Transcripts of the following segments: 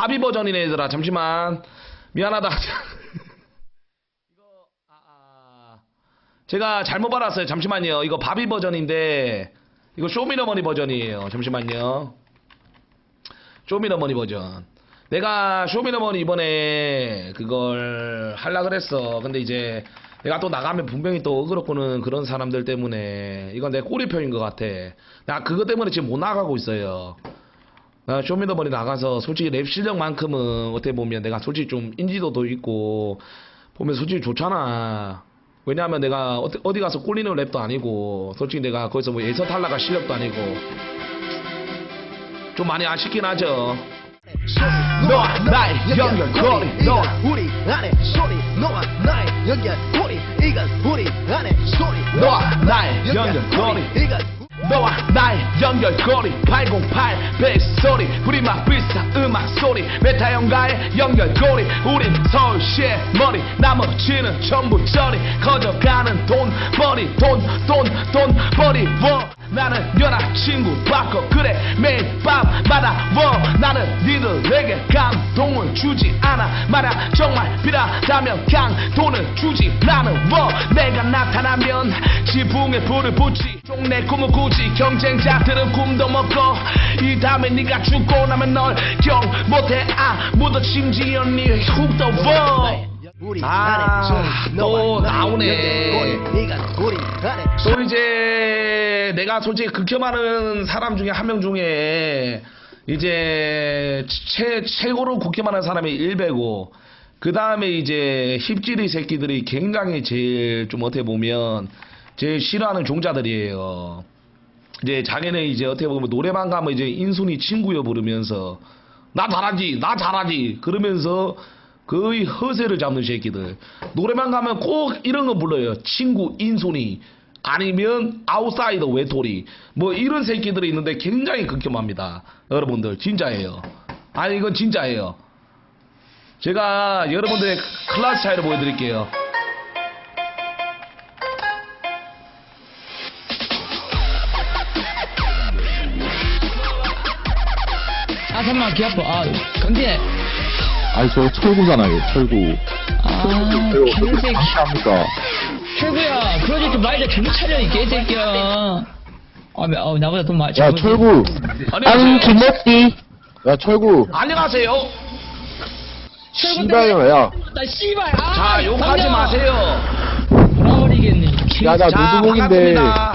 바비 버전이네 얘들아. 잠시만. 미안하다. 이거 아, 아. 제가 잘못 받았어요. 잠시만요. 이거 바비 버전인데 이거 쇼미더머니 버전이에요. 잠시만요. 쇼미더머니 버전. 내가 쇼미더머니 이번에 그걸 할라 그랬어. 근데 이제 내가 또 나가면 분명히 또 어그럽고는 그런 사람들 때문에 이건 내 꼬리표인 것 같아. 나 그것 때문에 지금 못 나가고 있어요 나 쇼미더머니 나가서 솔직히 랩 실력만큼은 어떻게 보면 내가 솔직히 좀 인지도도 있고 보면 솔직히 좋잖아. 왜냐하면 내가 어디, 어디 가서 꼴리는 랩도 아니고 솔직히 내가 거기서 뭐 예선 탈락할 실력도 아니고 좀 많이 아쉽긴 하죠. 너와 나의 연결고리 너와 우리 안에 소리 너와 나의 연결고리 이건 우리 안에 소리 너와 나의 연결고리 이건 너와 나의 연결고리 808 뱃소리 우리만 비싸 음악 소리 메타형과의 연결고리 우린 서울시의 머리 나머지는 전부 저리 커져가는 돈벌이 돈돈돈 벌이 워. 나는 연하 친구 바꿔 그래 매일 밤마다 워. 나는 니들에게 감동을 주지 않아. 만약 정말 필요하다면 강돈을 주지. 나는 워. 내가 나타나면 지붕에 불을 종 내 꿈을 꾸지 경쟁자들은 꿈도 먹고 이 다음에 네가 죽고 나면 널 경 못해 아무도 심지어 네 훅도 워 우리 아, 안에 소리 또 너와 나의 나오네. 또 이제 내가 솔직히 극혐하는 사람 중에 한 명 중에 이제 최, 최고로 극혐하는 사람이 일베고 그 다음에 이제 힙질이 새끼들이 굉장히 제일 좀 어떻게 보면 제일 싫어하는 종자들이에요. 이제 자기네 이제 어떻게 보면 노래방 가면 이제 인순이 친구여 부르면서 나 잘하지 나 잘하지. 그러면서 거의 허세를 잡는 새끼들. 노래방 가면 꼭 이런 거 불러요. 친구 인순이. 아니면 아웃사이더 외톨이. 뭐 이런 새끼들이 있는데 굉장히 극혐합니다. 여러분들 진짜예요. 아니 이건 진짜예요. 제가 여러분들의 클래스 차이를 보여드릴게요 잠깐만 귀 아파 아 강진해 아니 저 철구잖아요 철구. 아 개새끼 합니까 철구야 그러지 좀 말자. 정신 차려 이 개새끼야. 아, 매- 아 나보다 돈 많이 야 철구. 안녕하세요 김옥디 야 철구. 안녕하세요. 씨발이야 야. 나 씨발 아 자 욕하지 강진아. 마세요. 돌아버리겠네 개- 야, 나 자 노드봉인데. 반갑습니다.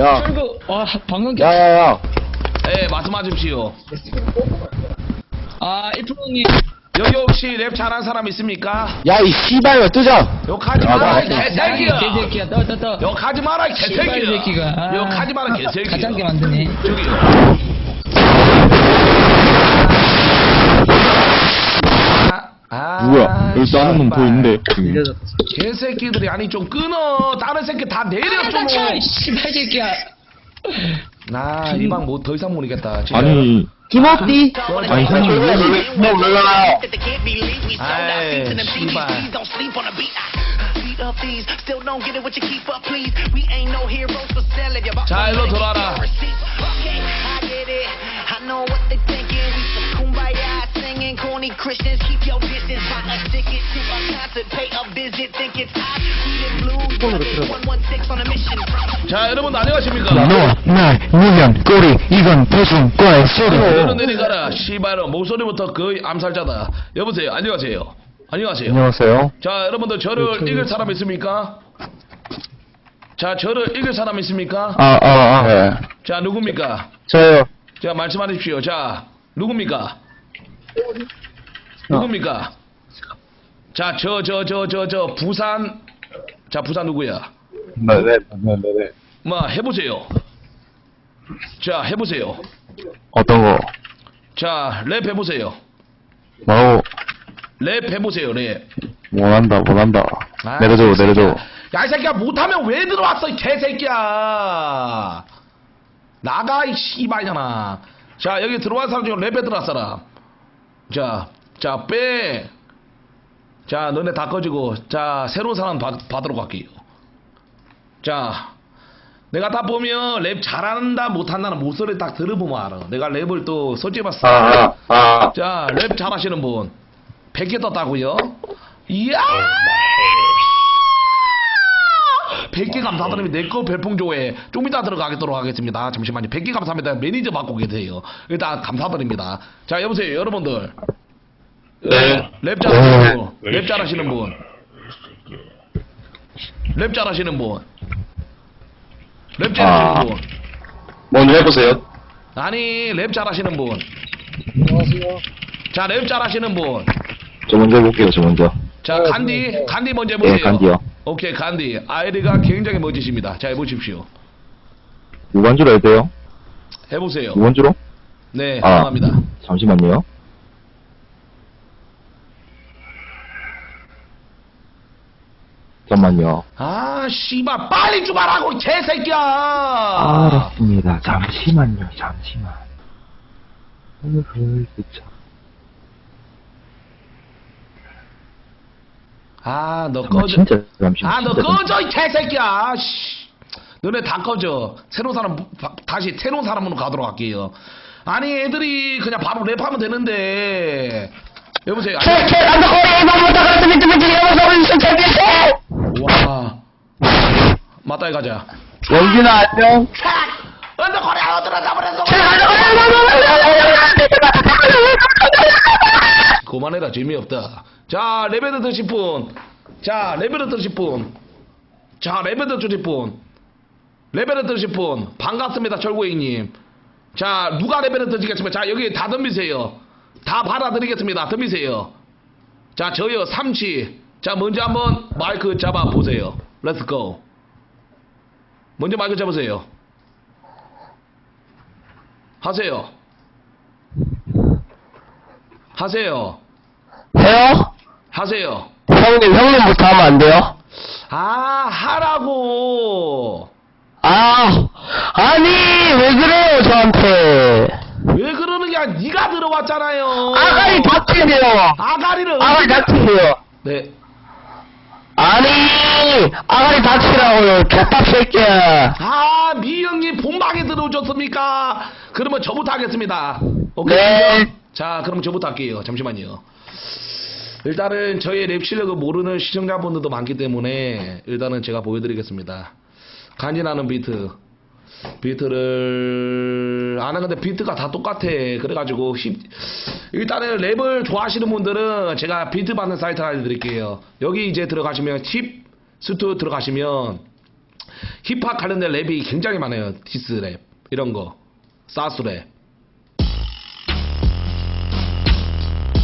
야. 철구 와 방금 개- 야야야 네 말씀하십시오. 아 1%님 여기 혹시 랩 잘하는 사람 있습니까? 야 이 씨발야 뜨자. 욕하지 야, 마라 나- 이 개새끼야. 개새끼야. 떠 떠떠. 욕하지 마라 이 씨발 개새끼야. 새끼가. 아, 욕하지 마라 개새끼야. 가짠게 만드네. 저기요. 아, 누구야? 여기 싸는 놈 씨발. 보이는데 지금. 개새끼들이 아니 좀 끊어. 다른 새끼 다 내려 아, 좀. 씨발 새끼야 나 이방 뭐더 이상 모르겠다. 진짜. 아니 김옥디? 아니 형님. 왜 너왜 가? 아이 씨발. 자, 일로 돌아라. Christians keep your distance. Buy a ticket to a concert pay a visit. Think it's hot the blues 116 on a mission. 자 여러분 안녕하십니까? 너와 나 유연 꼬리 이건 배순과의 소리 내려 내려가라 씨발로. 목소리부터 거의 암살자다. 여보세요 안녕하세요. 안녕하세요. 안녕하세요. 자 여러분들 저를 읽을 사람 있습니까? 자 저를 읽을 사람 있습니까? 아 아아 네. 자 누굽니까? 저요. 자 말씀하십시오. 자 누굽니까? 누굽니까? 자 저 저 저 저 저 부산. 자 부산 누구야? 네네 네네 뭐 해보세요. 자 해보세요. 어떤 거? 자 랩 해보세요. 뭐라고 랩 해보세요 랩. 못한다 못한다. 아, 내려줘 내려줘. 야, 이 새끼야, 못하면 왜 들어왔어, 이 개새끼야. 나가, 이 씨발잖아. 자, 여기 들어온 사람 중에 랩에 들어왔 사람. 자, 자, 빼. 자, 너네 다 꺼지고, 자, 새로운 사람 받, 받으러 갈게요. 자, 내가 딱 보면 랩 잘한다 못한다는 목소리 딱 들어보면 알아. 내가 랩을 또 설치해봤어. 아, 아. 자, 랩 잘하시는 분. 100개 떴다고요? 이야! 100개 감사드립니다. 내거 별풍 조회 좀 이따 들어가겠도록 하겠습니다. 잠시만요. 100개 감사합니다. 매니저 맡고 계세요. 일단 감사드립니다. 자, 여보세요. 여러분들. 네. 랩 잘하시는 분. 랩 잘하시는 분. 랩 잘하시는 분. 랩 잘하시는 아. 분. 먼저 해보세요. 아니, 랩 잘하시는 분. 자, 랩 잘하시는 분. 저 먼저 해볼게요, 저 먼저. 자, 간디, 간디 먼저 해보세요. 예, 간디요. 오케이, 간디. 아이디가 굉장히 멋지십니다. 자, 해보십시오. 무반주로 해도 돼요? 해보세요. 무반주로? 네, 아. 감사합니다. 잠시만요. 잠깐만요. 아, 씨발, 빨리 좀 하라고, 개새끼야! 알았습니다. 잠시만요, 잠시만. 오늘 진짜. 아, 너 꺼져. 진짜 잠시만. 아, 너 꺼져, 이 개새끼야! 씨. 너네 다 꺼져. 새로운 사람, 바- 다시 새로운 사람으로 가도록 할게요. 아니, 애들이 그냥 바로 랩하면 되는데. 여보세요. 와. 맞다이 가자. 영진아, 안녕. 언더 코리 어들어 잡으랬어. 그만해라 재미없다. 자 레벨을 드실 분. 자 레벨을 드실 분. 자 레벨을 드실 분. 레벨을 드실 분. 반갑습니다 철구이님. 자 누가 레벨을 드시겠습니까? 자 여기 다 덤비세요. 다 받아드리겠습니다. 덤비세요. 자 저요 삼치. 자 먼저 한번 마이크 잡아 보세요. 렛츠 고. 먼저 마이크 잡으세요. 하세요. 하세요. 해요? 하세요. 형님, 형님부터 하면 안 돼요? 아, 하라고. 아, 아니, 왜 그래요, 저한테. 왜 그러는 게 아니라 네가 들어왔잖아요. 아가리 닥치세요. 아가리를 아가리 어디가- 닥치세요. 네. 아니, 아가리 닥치라고요, 개밥 새끼야. 아, 미 형님 본방에 들어오셨습니까? 그러면 저부터 하겠습니다. 오케이. 네. 자, 그럼 저부터 할게요. 잠시만요. 일단은 저의 랩 실력을 모르는 시청자분들도 많기 때문에 일단은 제가 보여드리겠습니다. 간지나는 비트. 비트를 아는 근데 비트가 다 똑같아. 그래가지고 힙- 일단은 랩을 좋아하시는 분들은 제가 비트 받는 사이트 알려드릴게요. 여기 이제 들어가시면 팁 스튜 들어가시면 힙합 관련된 랩이 굉장히 많아요. 디스 랩 이런 거 사스 랩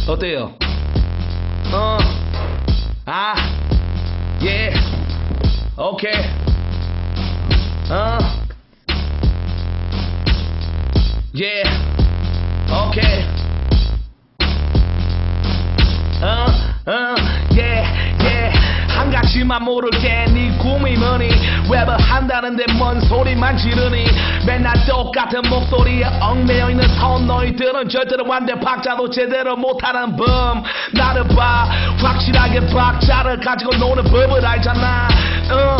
어때요? 어, 아, 예, 오케이, 어, 예, 오케이, 어, 어, 예, 예. 한 가지만 모를게. 네 꿈이 뭐니 랩 을 한다는데 뭔 소리만 지르니? 맨날 똑같은 목소리에 얽매여 있는 선 너희들은 절대로 안돼 박자도 제대로 못하는 범. 나를 봐. 확실하게 박자를 가지고 노는 법을 알잖아. 어.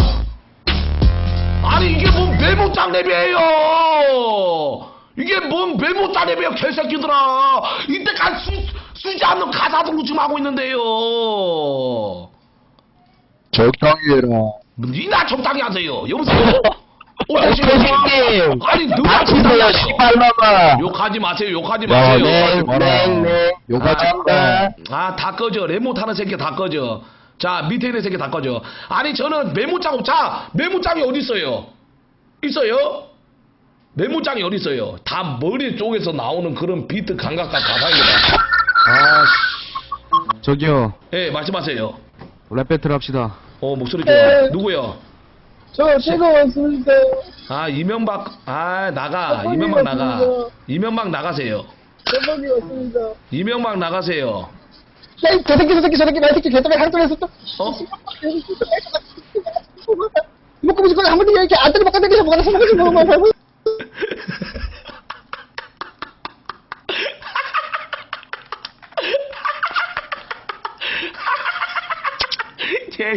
아니 이게 뭔 메모장 랩이에요? 이게 뭔 메모장 랩이에요 개새끼들아. 이때까지 수, 쓰지 않는 가사들로 지금 하고 있는데요. 적당히 해라. 니나 적당히 하세요 여보세요? 교수님, 아니 누가 하세요? 씨발놈아. 욕하지 마세요 욕하지 마세요 네, 욕하지 네, 네. 욕하지 욕하지 아, 다 꺼져. 레모 타는 새끼 다 꺼져. 자, 밑에 있는 새끼 다 꺼져. 아니, 저는 메모장, 자, 메모장이 어디 있어요? 있어요? 메모장이 어디 있어요? 다 머리 쪽에서 나오는 그런 비트 감각과 가사입니다. 아, 씨. 저기요 예, 말씀하세요. 랩 배틀 합시다 어, 목소리 좋아. 네. 누구요? 저 제가 왔습니다. 아, 이명박, 아, 나가. 이명박 나가. 왔습니다. 이명박 나가세요. 대박이 왔습니다. 이명박 나가세요. 야, 이 개새끼, 저 새끼, 저 새끼, 나 새끼, 개새끼 한쪽에서 또. 어? 먹고 싶고 한번 이렇게 안 때려 먹고 땡겨서 먹어서 먹어서 먹어 먹어.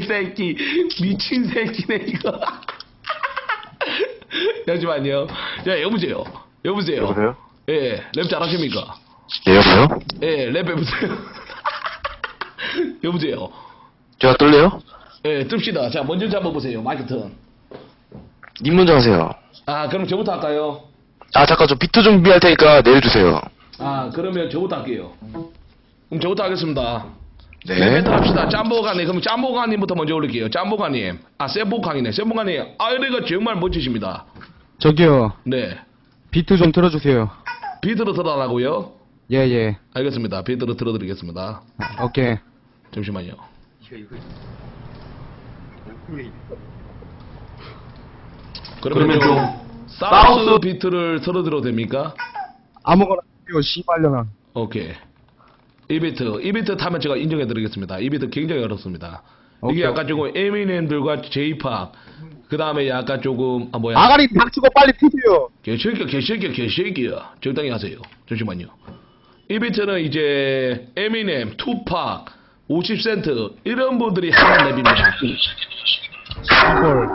개새끼 미친 새끼네 이거 잠시만요. 자, 여보세요. 여보세요. 여보세요? 예, 랩 잘하십니까? 네, 여보세요? 예, 랩 해보세요. 여보세요. 제가 떨려요? 예, 뜹시다. 자, 먼저 잡아보세요. 마이크 턴. 님 먼저 하세요. 아, 그럼 저부터 할까요? 아, 잠깐 저 비트 준비할 테니까 내일 주세요. 아, 그러면 저부터 할게요. 그럼 저부터 하겠습니다. 네. 네. 멘트 합시다. 짬보가님. 그럼 짬보가님부터 먼저 올릴게요. 짬보가님. 아, 세보강이네. 세보강님. 아, 이래가 정말 멋지십니다. 저기요. 네. 비트 좀 틀어주세요. 비트로 들어달라고요? 예, 예. 알겠습니다. 비트로 들어드리겠습니다. 오케이. 잠시만요. 그러면 좀 사우스 비트를 틀어드려도 됩니까? 아무거나 씨발려나. 오케이. 이 비트, 이 비트 타면 제가 인정해 드리겠습니다. 이 비트 굉장히 어렵습니다. 이게 오케이, 약간 조금 에미넴들과 제이팝, 그 다음에 약간 조금 아 뭐야? 아가리 닥치고 빨리 튀세요. 개새끼야, 개새끼야, 개새끼야. 적당히 하세요. 잠시만요. 이 비트는 이제 에미넴, 투팍, 50센트 이런 분들이 하는 랩입니다. 이걸.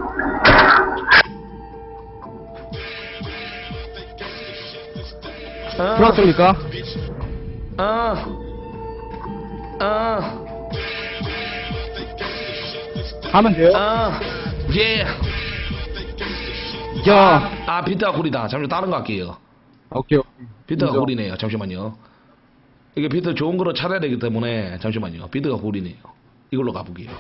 아, 들어왔습니까? 아, 아, 하면 돼요? 아, 예. 야. 아, 비트가 구리다. 잠시 다른 거 할게요. 오케이, 오케이. 비트가 인정. 구리네요. 잠시만요. 이게 비트 좋은 거로 찾아야 되기 때문에 잠시만요. 비트가 구리네요. 이걸로 가볼게요.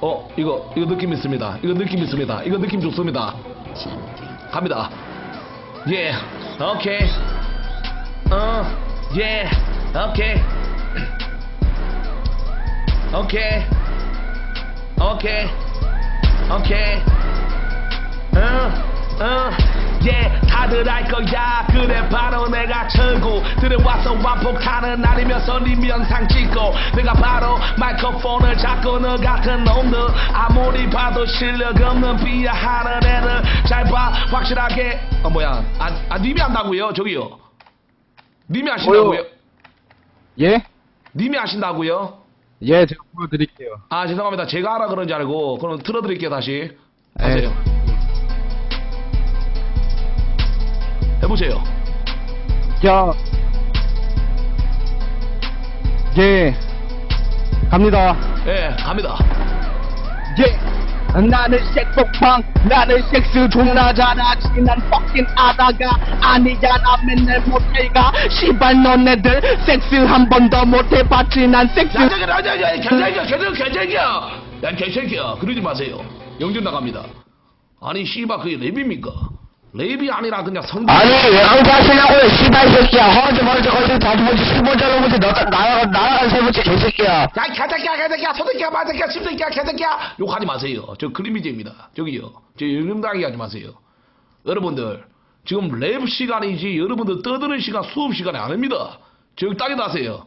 어, 이거 이거 느낌 있습니다. 이거 느낌 있습니다. 이거 느낌 좋습니다. 갑니다. 예, 오케이. 어, 예, 오케이. 오케 이. 오케이. 오케이. 응, 응, 예, 다들 알 거야. 그래, 바로 내가 철구. 들어와서 완폭탄은 아니면서 네 면상 찍고. 내가 바로 마이크폰을 잡고 너 같은 놈들. 아무리 봐도 실력 없는 비하하는 애들. 잘 봐, 확실하게. 어, 뭐야. 아, 아, 님이 한다고요? 저기요. 님이 하신다고요? 예? 님이 하신다고요? 예, 제가 보여드릴게요. 아, 죄송합니다. 제가 하라 그런 줄 알고. 그럼 틀어드릴게요, 다시. 하세요. 해보세요. 야. 예. 갑니다. 예, 갑니다. 예. 나는 색폭팡 나는 섹스 존나 잘하지 난 fucking 아다가 아니잖아 맨날 모텔가 씨발 너네들 섹스 한 번 더 못해봤지 난 섹스 야, 저기, 저, 저, 저, 개새끼야, 개새끼야, 개새끼야. 야, 개새끼야. 그러지 마세요. 영전 나갑니다. 아니, 씨발, 그게 랩입니까? 랩이 아니라 그냥 성비. 아니, 왜 강조하시냐고요, 씨발 새끼야. 멀쩡 허즈 다섯 번째, 십 번째 넘어지 너 나라가 나라가 세 번째 개새끼야. 야, 개새끼야, 개새끼야, 소새끼야, 마새끼야, 십새끼야, 개새끼야. 욕하지 마세요. 저 그림이제입니다. 저기요. 저 이름당하게 하지 마세요. 여러분들, 지금 랩 시간이지 여러분들 떠드는 시간 수업 시간이 아닙니다. 적당히 하세요.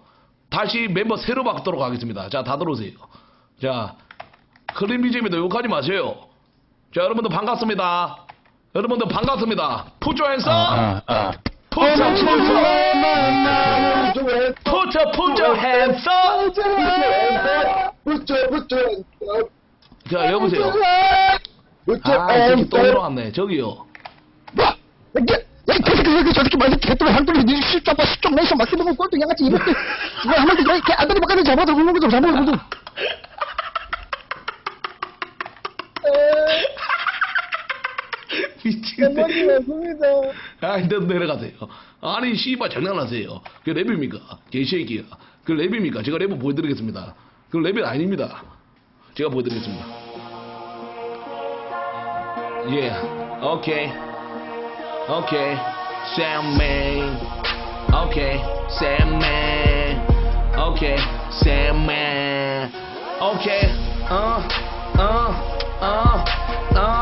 다시 멤버 새로 바꾸도록 하겠습니다. 자, 다 들어오세요. 자, 크림비제입니다. 욕하지 마세요. 자, 여러분들 반갑습니다. 여러분들 반갑습니다. 푸조 핸서 푸조 푸조 푸조 푸조 핸서 붙여 붙여 자, 여보세요. 아, 저기 또 들어왔네. 저기요. 야, 개새끼 새끼 저 새끼 말새 개똥 한돌이 니 십자빠 십종 내서 막히는 거 꼴등 양아치 이렇게 이거 하면 돼 이렇게 안돌이 바깥에 잡아도 그런 거좀 잡아도 그런 거 미치겠네. 아, 너 내려가세요. 아니, 씨발, 장난하세요. 그 랩입니까? 개새끼야. 그 랩입니까? 제가 랩을 보여드리겠습니다. 그 랩이 아닙니다. 제가 보여드리겠습니다. 예, 오케이. 오케이. 쌤맨. 오케이. 쌤맨. 오케이. 쌤맨. 오케이. 어, 어, 어, 어.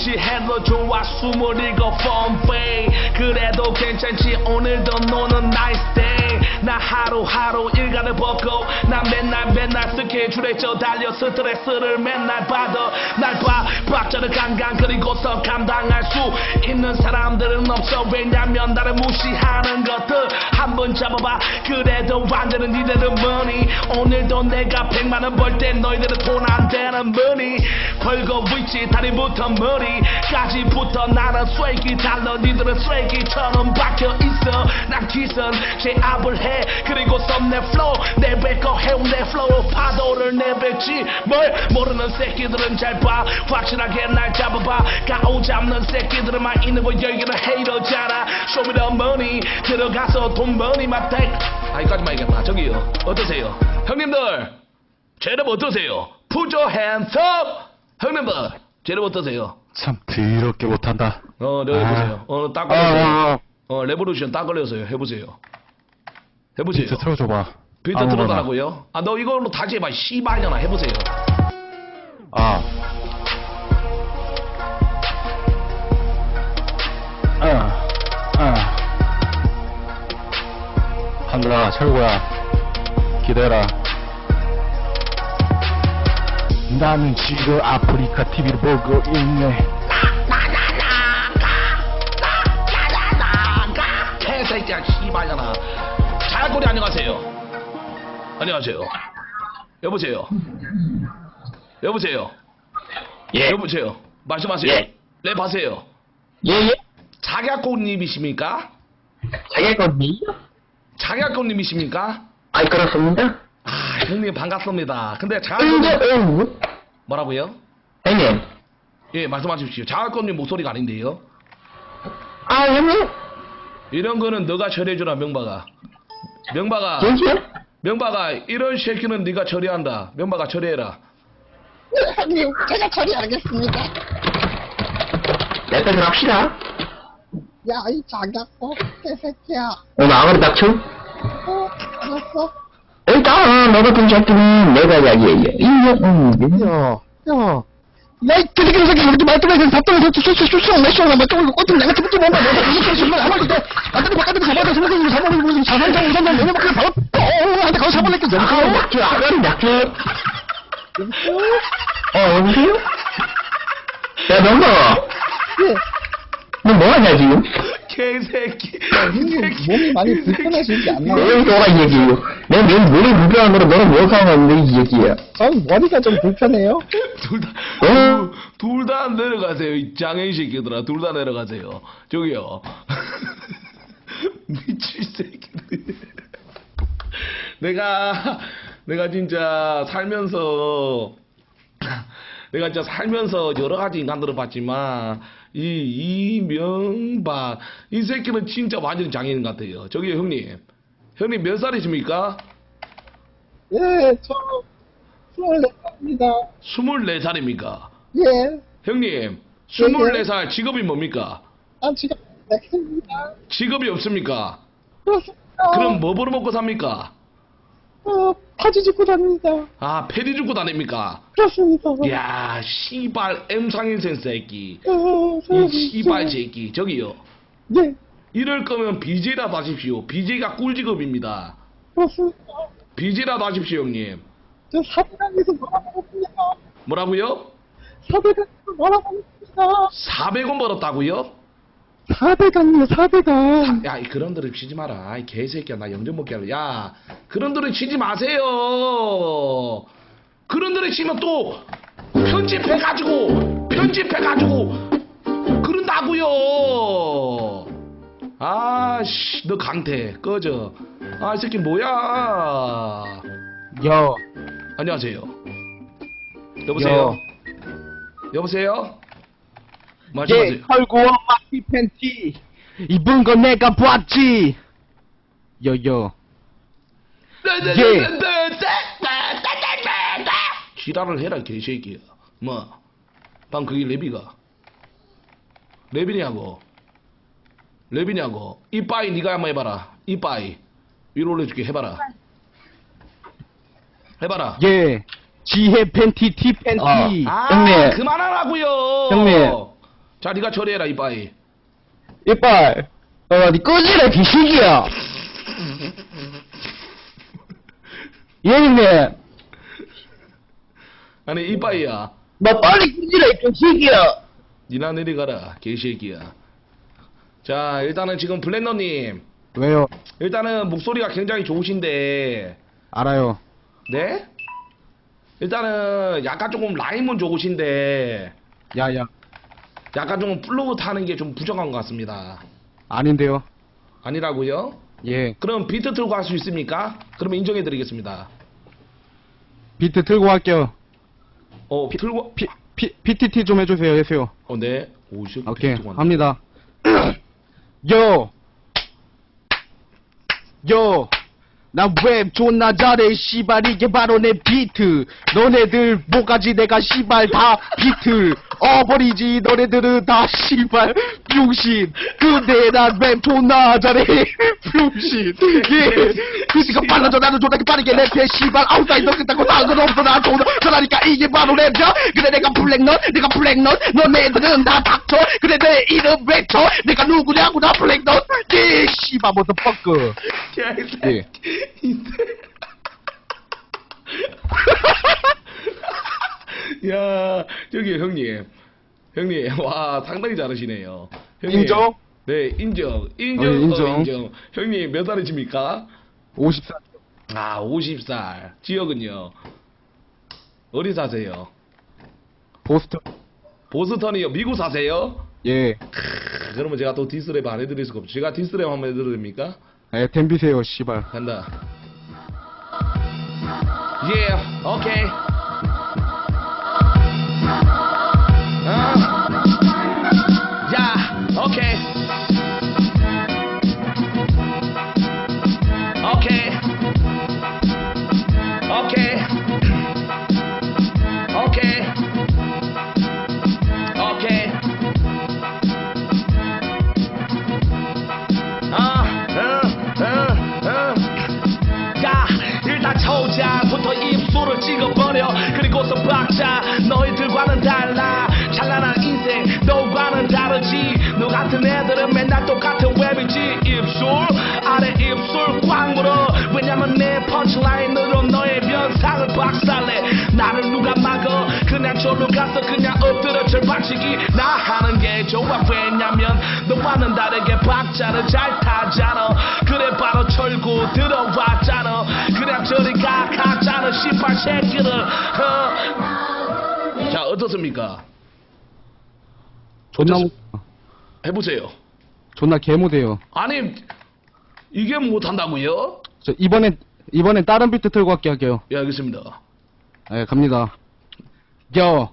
나를 무시해도 좋아 스물일곱 펌페이 그래도 괜찮지 오늘도 노는 나이스 데이 나 하루하루 일간을 벗고 나 맨날 맨날 스케줄에 저 달려 스트레스를 맨날 받아. 날봐 박자를 깡깡 그리고서 감당할 수 있는 사람들은 없어. 왜냐면 나를 무시하는 것들 한 번 잡아봐. 그래도 안 되는 니들은 뭐니 오늘도 내가 백만원 벌 때 너희들은 돈 안 되는 뭐니 벌고 있지 다리부터 머리까지부터 나는 쐐기 달러. 니들은 쐐기처럼 박혀있어. 난 기선 제압을 해 그리고서 내 플로우 내뱉고 해온 내 플로우. 파도를 내뱉지 뭘? 모르는 새끼들은 잘 봐. 확실하게 날 잡아봐. 가오 잡는 새끼들만 있는 거 여기는 헤이러잖아. Show me the money. 들어가서 돈 버니만 백 아이까지만 얘기했다 저기요. 어떠세요? 형님들 제름 어떠세요? Put your hands up. 형님들 제름 어떠세요? 참 더럽게 못한다. 어, 네, 해보세요. 어, 딱 걸려서요. 아, 어, 레보루션 딱 걸려서요. 해보세요. 해보세요. 비트 틀어줘봐. 비트. 틀어달라고요? 아, 너 이걸로 다시 해봐. 씨발년아. 해보세요. 아. 아. 아. 한들아, 철구야. 기대라. 나는 지금 아프리카 TV를 보고 있네. 개새끼야. 씨발년아. 자야꼬리 안녕하세요. 안녕하세요. 여보세요. 여보세요. 예. 여보세요. 말씀하세요. 예. 랩하세요. 예, 예. 자약꽃님이십니까? 자기가 언니요? 자약꽃님이십니까? 아이, 그렇습니다. 아, 형님 반갑습니다. 근데 자약꽃님 응. 뭐라고요? 형님. 예, 말씀하십시오. 자약꽃님 목소리가 아닌데요. 아, 형님. 이런 거는 너가 처리해주라 명박아 명박아? 명박아 이런 새끼는 네가 처리한다 명박아 처리해라 형님, 제가 처리하겠습니다. 내가 합시다. 야, 이 자격고 개새끼야. 오늘 아무리 닥쳐? 어, 알았어. 일단, 너 같은 새끼는 내가 이야기해. 이거, 음, 야, 야. 야, 이 개새끼 새끼 이렇게 말뚝에서 답답해서 쑥쑥쑥쑥 내쇼나 말뚝을 꽂든 내가 듣지 못해 내가 그렇게 정말 아무리 돼 나한테 바깥에서 잡아서 생각해서 잡아버리고 자산장 우산장 내면 그냥 바로 뻥한테 가서 잡아낼게 아, 낙주, 아가리 낙주. 어, 여보세요? 야, 명거. 예. 너 뭐하냐, 지금? 개새끼 형님 몸이 많이 불편하시지 않나요? 너 너가 이 얘기예요. 내 몸, 몸이 불편한 거로 너는 뭐 상관없는데, 이 얘기야. 저는 머리가 좀 불편해요 둘 다 어? 둘다 내려가세요 이 장애인 새끼들아 둘 다 내려가세요 저기요 미칠 새끼들 내가 내가 진짜 살면서 내가 진짜 살면서 여러 가지 인간들을 봤지만 이 이명박 이 새끼는 진짜 완전 장애인 같아요. 저기 형님, 형님 몇 살이십니까? 예저 스물네입니다 24살입니까? 예 형님, 24살 직업이 뭡니까? 아, 지금 넥스입니다 직업이 없습니까? 그렇습니다 그럼 뭐 벌어먹고 삽니까? 어, 바지 짓고 다닙니다 아, 패디 죽고 다닙니까? 그렇습니다 야, 씨발 M상인생 새끼. 어, 이 씨발 새끼. 저기요. 예 이럴 거면 BJ라도 하십시오. BJ가 꿀직업입니다. 그렇습니다 BJ라도 하십시오, 형님. 저 사대강에서 놀아보겠습니다 뭐라고요? 사대강에서 놀아보겠습니다 400원 벌었다고요? 사대강이요 사대강 야, 이 그런 들을 치지 마라. 이 개새끼야, 나 영전 먹게 할래. 야, 그런 들을 치지 마세요. 그런 들을 치면 또 편집해가지고, 편집해가지고, 그런다고요. 아, 씨, 너 강태, 꺼져. 아, 이 새끼 뭐야. 여, 안녕하세요. 여보세요? 여보세요? 말씀하세요. 예, 털구와 마티 팬티 입은 거 내가 봤지. 여여. 예. 지랄을 해라 개새끼야 뭐 방 그게 랩이가 랩이냐고 랩이냐고 이빠이 니가 한번 해봐라 이빠이 위로 올려줄게 해봐라 해봐라 예. 지혜 팬티, 티 팬티. 아 형님. 그만하라고요 형님. 자 니가 처리해라 이빠이 이빨. 어, 니 꺼지라, 비식이야. 예, 형님. 아니 이빠이야 너 빨리 끊지라, 이 개새끼야. 니나 내려가라 개새끼야 자 일단은 지금 블랙너님 왜요? 일단은 목소리가 굉장히 좋으신데 알아요. 네? 일단은 약간 조금 라임은 좋으신데 야, 야. 약간 좀 플로우 타는 게 좀 부족한 것 같습니다 아닌데요. 아니라고요? 예. 그럼 비트 틀고 할 수 있습니까? 그러면 인정해 드리겠습니다 비트 틀고 할게요. 어 틀고 피, 피, PTT 좀 해주세요, 해세요. 어네 오십 오케이, 비트 합니다. 요! 요! 나랩 존나 잘해 씨발 이게 바로 내 비트 너네들 뭐가지 내가 씨발 다 비트 어버리지 너네들은 다 씨발 병신. 근데 난랩 존나 잘해 병신. 예. 비트가 빨라져 나는 존나 빠르게 랩해 씨발 아웃사이더 끝나고 상관없어 나 존나 잘하니까 이게 바로 랩이야. 그래 내가 블랙넛 내가 블랙넛. 너네들은 다 닥쳐. 그래 내 이름 외쳐. 내가 누구냐고 나 블랙넛. 예 씨발 머더퍼커 예. 야 저기 형님 형님 와 상당히 잘하시네요 형님. 인정? 네 인정 인정 어, 어, 인정. 인정 형님 몇 살이십니까 54. 아 50살 지역은요 어디 사세요 보스턴. 보스턴이요 미국 사세요 예. 크, 그러면 제가 또 디스랩 안 해드릴 수가 없죠 제가 디스랩 한번 해드려도 됩니까 에, 댐비세요, 씨발. 간다. 예, 오케이. 어? 찍어버려. 그리고서 박자, 너희들과는 달라. 찬란한 인생, 너와는 다르지. 너 같은 애들은 맨날 똑같은 웹이지. 입술, 아래 입술 꽉 물어. 왜냐면 내 펀치라인으로 너의 면상을 박살내. 나를 누가 막 저로 가서 그냥 엎드려 절박치기. 나 하는 게 좋아. 왜냐면 너와는 다르게 박자를 잘 타잖아. 그래 바로 철구 들어왔잖아. 그냥 저리 가 가짜는 18 새끼를. 어. 자 어떻습니까? 존나, 해보세요. 존나 개모돼요. 아니 이게 못한다고요? 저, 이번엔, 이번엔 다른 비트 틀고 할게 할게요. 예 알겠습니다. 예, 갑니다. 요,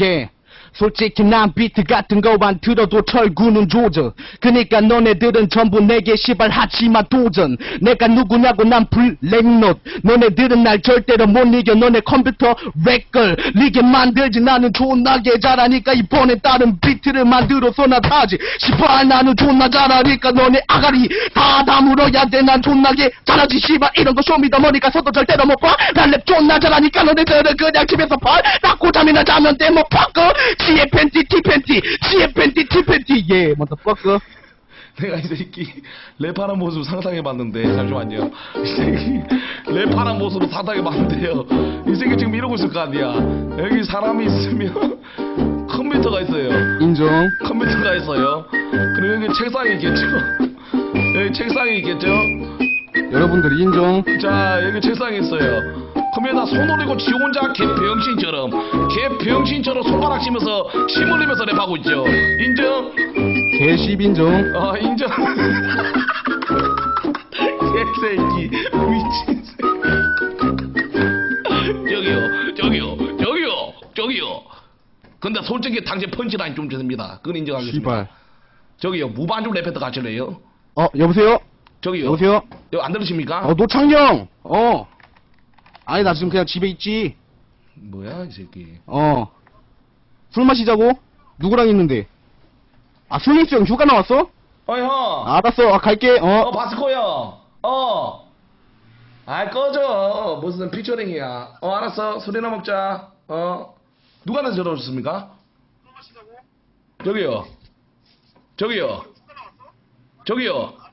예. 솔직히 난 비트 같은 거만 들어도 철구는 조져 그니까 너네들은 전부 내게 시발 하지마 도전. 내가 누구냐고 난 블랙넛 너네들은 날 절대로 못 이겨. 너네 컴퓨터 렉걸. 리게 만들지 나는 존나게 잘하니까 이번에 다른 비트를 만들어서 나 타지. 시발 나는 존나 잘하니까 너네 아가리 다 다물어야 돼. 난 존나게 잘하지. 시발 이런 거 쇼미더머니 가서도 절대로 못봐난랩 존나 잘하니까 너네들은 그냥 집에서 팔 닦고 잠이나 자면 돼뭐 퍼커 지에 팬티 티 팬티 지에 팬티 티 팬티 예 머더퍼커 내가 이 새끼 랩하는 모습 상상해봤는데 잠시만요. 이 새끼 랩하는 모습을 상상해봤는데요. 이 새끼 지금 이러고 있을 거 아니야. 여기 사람이 있으면 컴퓨터가 있어요. 인정. 컴퓨터가 있어요. 그리고 여기 책상이 있겠죠. 여기 책상이 있겠죠. 여러분들 인정. 자 여기 책상이 있어요. 컴퓨터 손 올리고 지 혼자 개병신처럼 개병신처럼 손가락 치면서 침 흘리면서 랩하고 있죠. 인정? 개씹 인정. 아 인정. 개새끼 미친 새끼. 저기요 저기요 저기요 저기요. 근데 솔직히 당신 펀치라인 좀 좋습니다. 그건 인정하겠습니다. 씨발. 저기요 무반주 랩해도 가실래요? 어, 여보세요? 저기요. 여보세요? 여안 들으십니까? 어, 노창경! 어. 아니, 나 지금 그냥 집에 있지. 뭐야 이 새끼. 어. 술 마시자고? 누구랑 있는데? 아, 슬리스 형 휴가 나왔어? 어 형. 알았어, 아, 갈게, 어, 어. 바스코 형. 어. 아, 꺼져. 무슨 피처링이야. 어, 알았어. 술이나 먹자. 어. 누가 전화 오셨습니까? 저기요. 저기요. 저기요.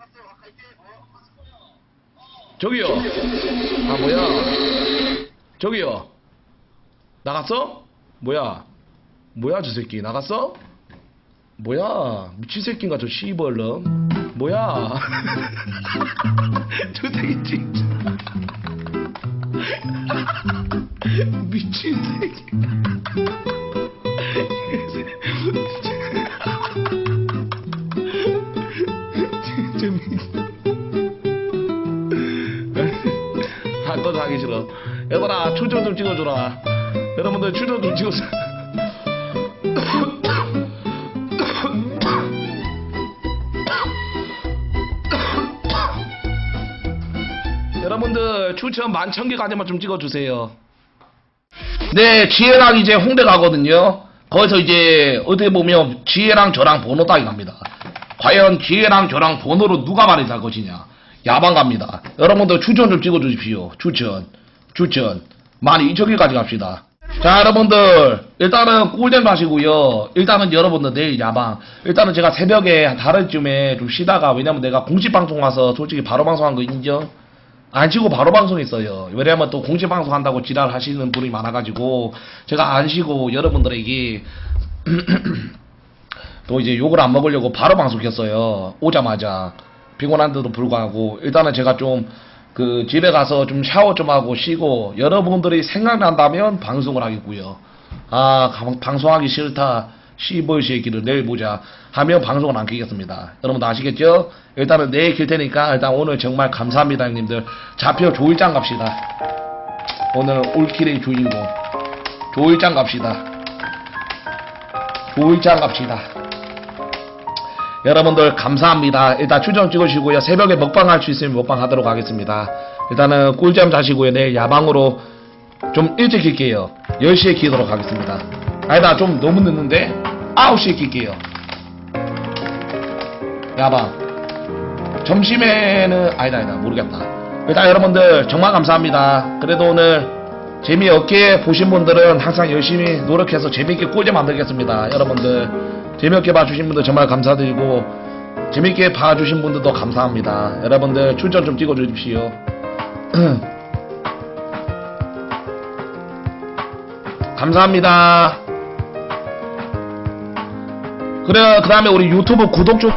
저기요. 아 뭐야? 저기요. 나갔어? 뭐야? 뭐야 저 새끼 나갔어? 뭐야 미친 새끼인가 저 씨벌름? 뭐야? 저 새끼 진짜 미친 새끼. 추천 좀 찍어줘라. 여러분들 추천 좀 찍어줘. 여러분들 추천 만천 개까지만 좀 찍어주세요. 네, 지혜랑 이제 홍대 가거든요. 거기서 이제 어떻게 보면 지혜랑 저랑 번호 따기 갑니다. 과연 지혜랑 저랑 번호로 누가 많이 살 것이냐. 야방 갑니다. 여러분들 추천 좀 찍어주십시오. 추천. 추천. 많이 저기까지 갑시다. 자, 여러분들. 일단은 꿀잼 마시고요. 일단은 여러분들 내일 야방. 일단은 제가 새벽에 한 다른쯤에 좀 쉬다가 왜냐면 내가 공식 방송 와서 솔직히 바로 방송한 거 인정? 안 쉬고 바로 방송했어요. 왜냐면 또 공식 방송 한다고 지랄 하시는 분이 많아가지고 제가 안 쉬고 여러분들에게 또 이제 욕을 안 먹으려고 바로 방송 켰어요. 오자마자 피곤한데도 불구하고 일단은 제가 좀 그 집에 가서 좀 샤워 좀 하고 쉬고 여러분들이 생각난다면 방송을 하겠고요. 아 방- 방송하기 싫다. 씨벌 새끼를 내일 보자 하면 방송을 안 켜겠습니다. 여러분들 아시겠죠? 일단은 내일 킬 테니까 일단 오늘 정말 감사합니다 형님들. 좌표 조일장 갑시다. 오늘 올킬의 주인공 조일장 갑시다. 조일장 갑시다. 여러분들 감사합니다. 일단 추천 찍으시고요. 새벽에 먹방 할 수 있으면 먹방 하도록 하겠습니다. 일단은 꿀잠 자시고요. 내일 야방으로 좀 일찍 킬게요. 10시에 키도록 하겠습니다. 아니다 좀 너무 늦는데 9시에 킬게요. 야방. 점심에는 아니다 아니다 모르겠다. 일단 여러분들 정말 감사합니다. 그래도 오늘 재미없게 보신 분들은 항상 열심히 노력해서 재밌게 꿀잼 만들겠습니다. 여러분들 재미없게 봐주신 분들 정말 감사드리고 재밌게 봐주신 분들도 감사합니다. 여러분들 출전 좀 찍어주십시오. 감사합니다. 그래 그 다음에 우리 유튜브 구독 좀